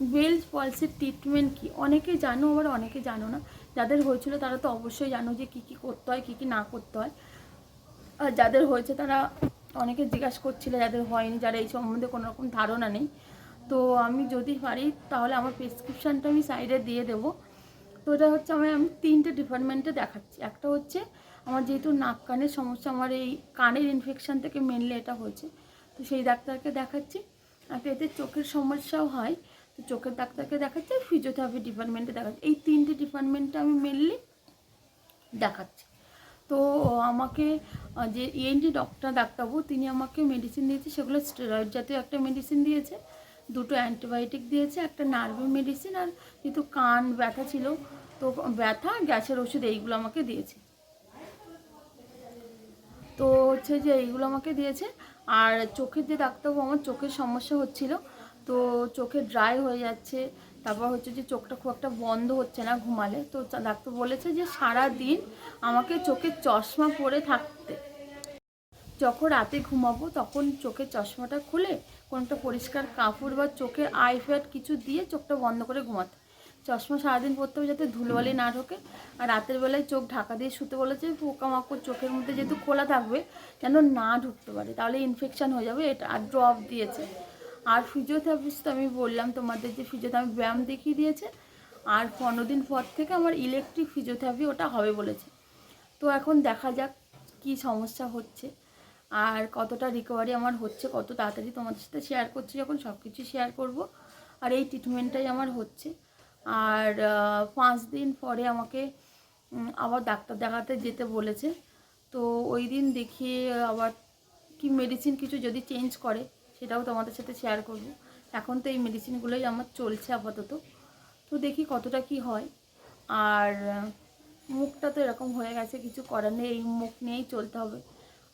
Bells পলসের treatment কি? অনেকে জানো আবার অনেকে জানো না। যাদের হয়েছিল তারা তো অবশ্যই জানো যে কী কী করতে হয়, কী কী না করতে হয়। আর যাদের হয়েছে তারা অনেকে জিজ্ঞাসা করছিল যাদের হয়নি, যারা এই সম্বন্ধে কোনো রকম ধারণা নেই। তো আমি যদি পারি তাহলে আমার প্রেসক্রিপশানটা আমি সাইডে দিয়ে দেবো। তো এটা হচ্ছে আমি আমি তিনটে ডিপার্টমেন্টে দেখাচ্ছি। একটা হচ্ছে আমার যেহেতু নাক কানের সমস্যা, আমার এই কানের ইনফেকশান থেকে মেনলি এটা হয়েছে। তো সেই ডাক্তারকে দেখাচ্ছি। আর এতে চোখের সমস্যাও হয়। তো চোখের ডাক্তারকে দেখাচ্ছি ফিজিওথেরাপি ডিপার্টমেন্টে দেখাচ্ছি। এই তিনটে ডিপার্টমেন্টে আমি মেনলি দেখাচ্ছি। তো আমাকে যে ইএনটি ডক্টর ডাক্তারবাবু, তিনি আমাকে মেডিসিন দিয়েছে, সেগুলো স্টেরয়েড জাতীয় একটা মেডিসিন দিয়েছে, দুটো অ্যান্টিবায়োটিক দিয়েছে, একটা নার্ভের মেডিসিন আর যেহেতু কান ব্যথা ছিল, তো ব্যথা, গ্যাসের ওষুধ এইগুলো আমাকে দিয়েছে। তো হচ্ছে যে এইগুলো আমাকে দিয়েছে, আর চোখের যে ডাক্তারবাবু, আমার চোখের সমস্যা হচ্ছিল তো চোখে ড্রাই হয়ে যাচ্ছে। তারপর হচ্ছে যে চোখটা খুব একটা বন্ধ হচ্ছে না ঘুমালে। তো ডাক্তার বলেছে যে সারা দিন আমাকে চোখে চশমা পরে থাকতে। যখন রাতে ঘুমাবো তখন চোখের চশমাটা খুলে কোনো একটা পরিষ্কার কাপড় বা চোখের আই প্যাড কিছু দিয়ে চোখটা বন্ধ করে ঘুমাতে। চশমা সারাদিন পরতে হবে যাতে ধুলোবালি না ঢোকে। আর রাতের বেলায় চোখ ঢাকা দিয়ে শুতে বলেছে, পোকামাকড় চোখের মধ্যে যেহেতু খোলা থাকবে যেন না ঢুকতে পারে, তাহলে ইনফেকশান হয়ে যাবে, এটা আর ড্রপ দিয়েছে। আর ফিজিওথেরাপিস্ট তো আমি বললাম তোমাদের যে ফিজিওথেরাপি ব্যায়াম দেখিয়ে দিয়েছে, আর পনেরো দিন পর থেকে আমার ইলেকট্রিক ফিজিওথেরাপি ওটা হবে বলেছে। তো এখন দেখা যাক কি সমস্যা হচ্ছে, আর কতটা রিকভারি আমার হচ্ছে, কত তাড়াতাড়ি তোমাদের সাথে শেয়ার করছি, যখন সব কিছু শেয়ার করব, আর এই ট্রিটমেন্টটাই আমার হচ্ছে। আর পাঁচ দিন পরে আমাকে আবার ডাক্তার দেখাতে যেতে বলেছে। তো ওই দিন দেখিয়ে আবার কি মেডিসিন কিছু যদি চেঞ্জ করে সেটাও তোমাদের সাথে শেয়ার করব। এখন তো এই মেডিসিনগুলোই আমার চলছে আপাতত। তো দেখি কতটা কি হয়। আর মুখটা তো এরকম হয়ে গেছে, কিছু করার নেই, এই মুখ নিয়েই চলতে হবে।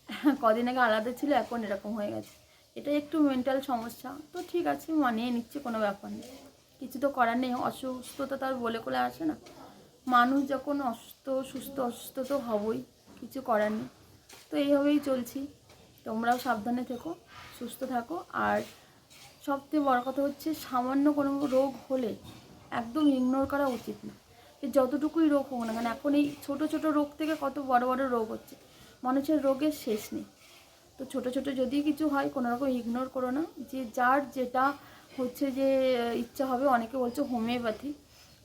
কদিন আগে আলাদা ছিল, এখন এরকম হয়ে গেছে। এটা একটু মেন্টাল সমস্যা। তো ঠিক আছে, মানিয়ে নিচ্ছে, কোনো ব্যাপার নেই। কিছু তো করার নেই, অসুস্থতা তো আর বলে কোলে আসে না। মানুষ যখন অসুস্থ, সুস্থ, অসুস্থ তো হবই, কিছু করার নেই। তো এইভাবেই চলছি। তোমরাও সাবধানে থেকো, সুস্থ থাকো। আর সবথেকে বড় কথা হচ্ছে, সামান্য কোনো রোগ হলে একদম ইগনোর করা উচিত না। যতটুকুই রোগ হোক না কেন, এখন এই ছোটো ছোটো রোগ থেকে কত বড় বড় রোগ হচ্ছে। মানুষের রোগের শেষ নেই। তো ছোট ছোট যদি কিছু হয়, কোনো রকম ইগনোর করো না। যে যার যেটা হচ্ছে যে, ইচ্ছা হবে, অনেকে বলছে হোমিওপ্যাথি।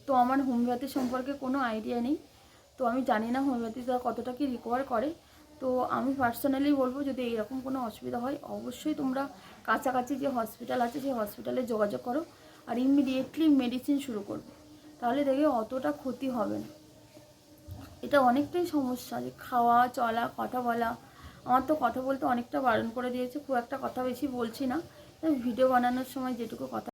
তো আমার হোমিওপ্যাথি সম্পর্কে কোনো আইডিয়া নেই। তো আমি জানি না হোমিওপ্যাথিটা কতটা কি রিকভার করে। তো আমি পার্সোনালি বলব যদি এইরকম কোনো অসুবিধা হয়, অবশ্যই তোমরা কাছাকাছি যে হসপিটাল আছে, সেই হসপিটালে যোগাযোগ করো আর ইমিডিয়েটলি মেডিসিন শুরু করবে। তাহলে দেখে অতটা ক্ষতি হবে না। এটা অনেকটাই সমস্যা যে খাওয়া, চলা, কথা বলা। আমার তো কথা বলতে অনেকটা বারণ করে দিয়েছে। খুব একটা কথা বেশি বলছি না। ভিডিও বানানোর সময় যেটুকু কথা